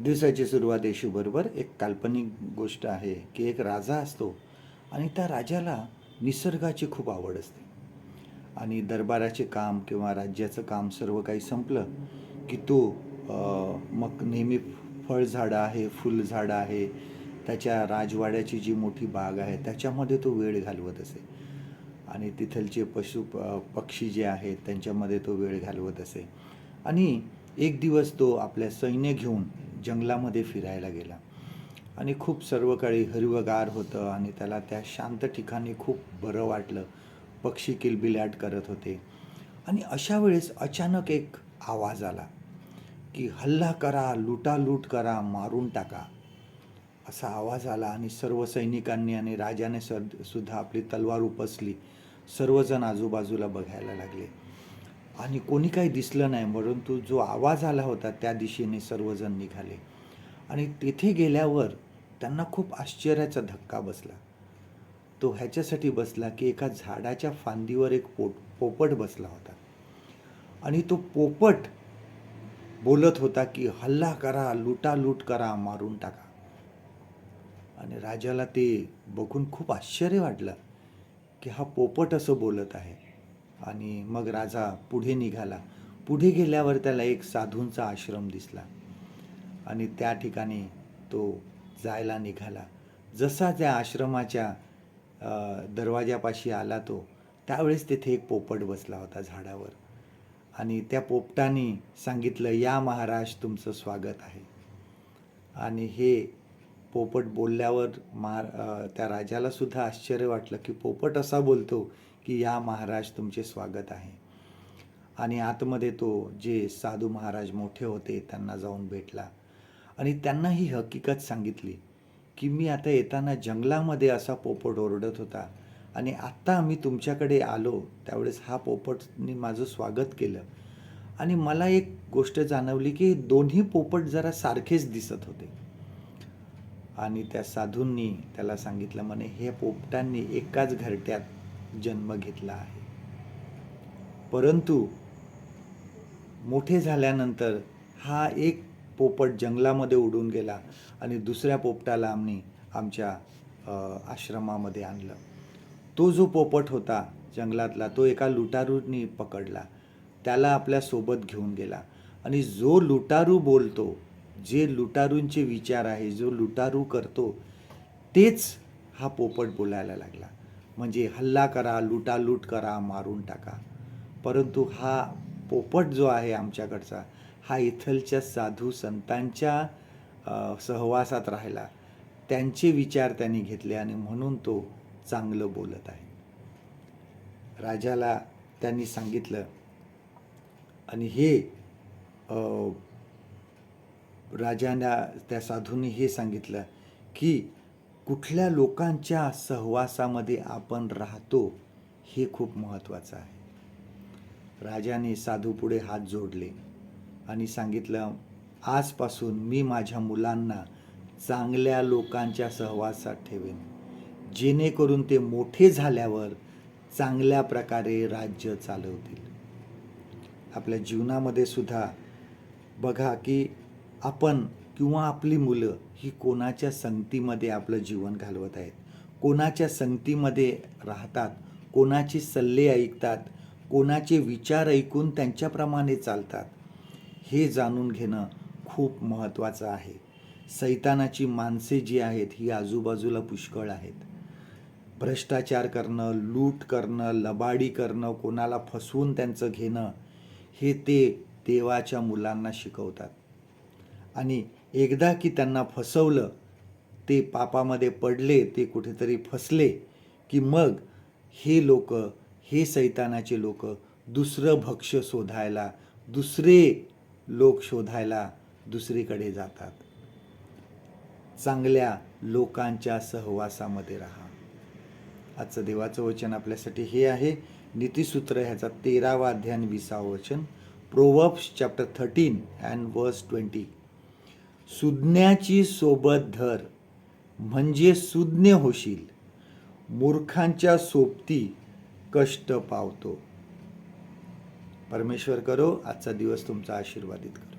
दिवसाची सुरुवात येशूबरोबर एक काल्पनिक गोष्ट आहे की एक राजा असतो आणि त्या राजाला निसर्गाची खूप आवड असते. आणि दरबाराचे काम किंवा राज्याचं काम सर्व काही संपलं की तो मग नेहमी फळझाडं आहे फुलझाडं आहे त्याच्या राजवाड्याची जी मोठी बाग आहे त्याच्यामध्ये तो वेळ घालवत असे. आणि तिथलचे पशु पक्षी जे आहेत त्यांच्यामध्ये तो वेळ घालवत असे. आणि एक दिवस तो आपल्या सैन्य घेऊन जंगलामध्ये फिरायला गेला. आणि खूप सर्व काळी हरिवगार होतं आणि त्याला त्या शांत ठिकाणी खूप बरं वाटलं. पक्षी किलबिलाट करत होते. आणि अशा वेळेस अचानक एक आवाज आला की हल्ला करा लुटालूट करा मारून टाका. असा आवाज आला आणि सर्व सैनिकांनी आणि राजाने सर सुद्धा आपली तलवार उपसली. सर्वजण आजूबाजूला बघायला लागले. आणि कोणी काही दिसलं नाही परंतु जो आवाज आला होता त्या दिशेने सर्वजण निघाले. आणि तेथे गेल्यावर त्यांना खूप आश्चर्याचा धक्का बसला. तो ह्याच्यासाठी बसला की एका झाडाच्या फांदीवर एक पोट पोपट बसला होता. आणि तो पोपट बोलत होता की हल्ला करा लुटालूट करा मारून टाका. आणि राजाला ते बघून खूप आश्चर्य वाटलं की हा पोपट असं बोलत आहे. आणि मग राजा पुढे निघाला. पुढे गेल्यावर त्याला एक साधूंचा आश्रम दिसला. आणि त्या ठिकाणी तो जायला निघाला. जसा त्या आश्रमाच्या दरवाजापाशी आला तो त्यावेळेस तेथे एक पोपट बसला होता झाडावर. आणि त्या पोपटाने सांगितलं या महाराज तुमचं स्वागत आहे. आणि हे पोपट बोलल्यावर महा त्या राजाला सुद्धा आश्चर्य वाटलं की पोपट असा बोलतो की या महाराज तुमचे स्वागत आहे. आणि आतमध्ये तो जे साधू महाराज मोठे होते त्यांना जाऊन भेटला. आणि त्यांना ही हकीकत सांगितली की मी आता येताना जंगलामध्ये असा पोपट ओरडत होता आणि आत्ता आम्ही तुमच्याकडे आलो त्यावेळेस हा पोपटनी माझं स्वागत केलं. आणि मला एक गोष्ट जाणवली की दोन्ही पोपट जरा सारखेच दिसत होते. आणि त्या साधूंनी त्याला सांगितलं म्हणे हे पोपटांनी एकाच घरट्यात जन्म घेतला आहे. परंतु मोठे झाल्यानंतर हा एक पोपट जंगलामध्ये उडून गेला आणि दुसऱ्या पोपटाला आम्ही आमच्या आश्रमामध्ये आणलं. तो जो पोपट होता जंगलातला तो एका लुटारूनी पकडला. त्याला आपल्यासोबत घेऊन गेला आणि जो लुटारू बोलतो जे लुटारूंचे विचार आहे जो लुटारू करतो तेच हा पोपट बोलायला लागला. म्हणजे हल्ला करा लुटालूट करा मारून टाका. परंतु हा पोपट जो आहे आमच्याकडचा हा इथलच्या साधू संतांच्या सहवासात राहिला. त्यांचे विचार त्यांनी घेतले आणि म्हणून तो चांगलं बोलत आहे. राजाला त्यांनी सांगितलं आणि हे राजांना त्या साधूंनी हे सांगितलं की कुठल्या लोकांच्या सहवासामध्ये आपण राहतो हे खूप महत्त्वाचं आहे. राजाने साधू पुढे हात जोडले आणि सांगितलं आजपासून मी माझ्या मुलांना चांगल्या लोकांच्या सहवासात ठेवेन जेणेकरून ते मोठे झाल्यावर चांगल्या प्रकारे राज्य चालवतील. आपल्या जीवनामध्ये सुद्धा बघा की आपण किंवा आपली मुलं ही कोणाच्या संगतीमध्ये आपलं जीवन घालवत आहेत? कोणाच्या संगतीमध्ये राहतात? कोणाचे सल्ले ऐकतात? कोणाचे विचार ऐकून त्यांच्याप्रमाणे चालतात? हे जाणून घेणं खूप महत्त्वाचं आहे. सैतानाची माणसे जी आहेत ही आजूबाजूला पुष्कळ आहेत. भ्रष्टाचार करणं लूट करणं लबाडी करणं कोणाला फसवून त्यांचं घेणं हे ते देवाच्या मुलांना शिकवतात. आणि एकदा की त्यांना फसवलं ते पापामध्ये पडले ते कुठेतरी फसले की मग हे लोक हे सैतानाचे लोक दुसरं भक्ष्य शोधायला दुसरे लोक शोधायला दुसरीकडे जातात. चांगल्या लोकांच्या सहवासामध्ये राहा. आजचं देवाचं वचन आपल्यासाठी हे आहे. नीतिसूत्र ह्याचा तेरावा अध्याय विसावं वचन. Proverbs chapter thirteen and verse twenty. सुज्ञाची सोबत धर म्हणजे सुज्ञ होशील. मूर्खांच्या सोबती कष्ट पावतो. परमेश्वर करो आजचा दिवस तुमचा आशीर्वादित करो.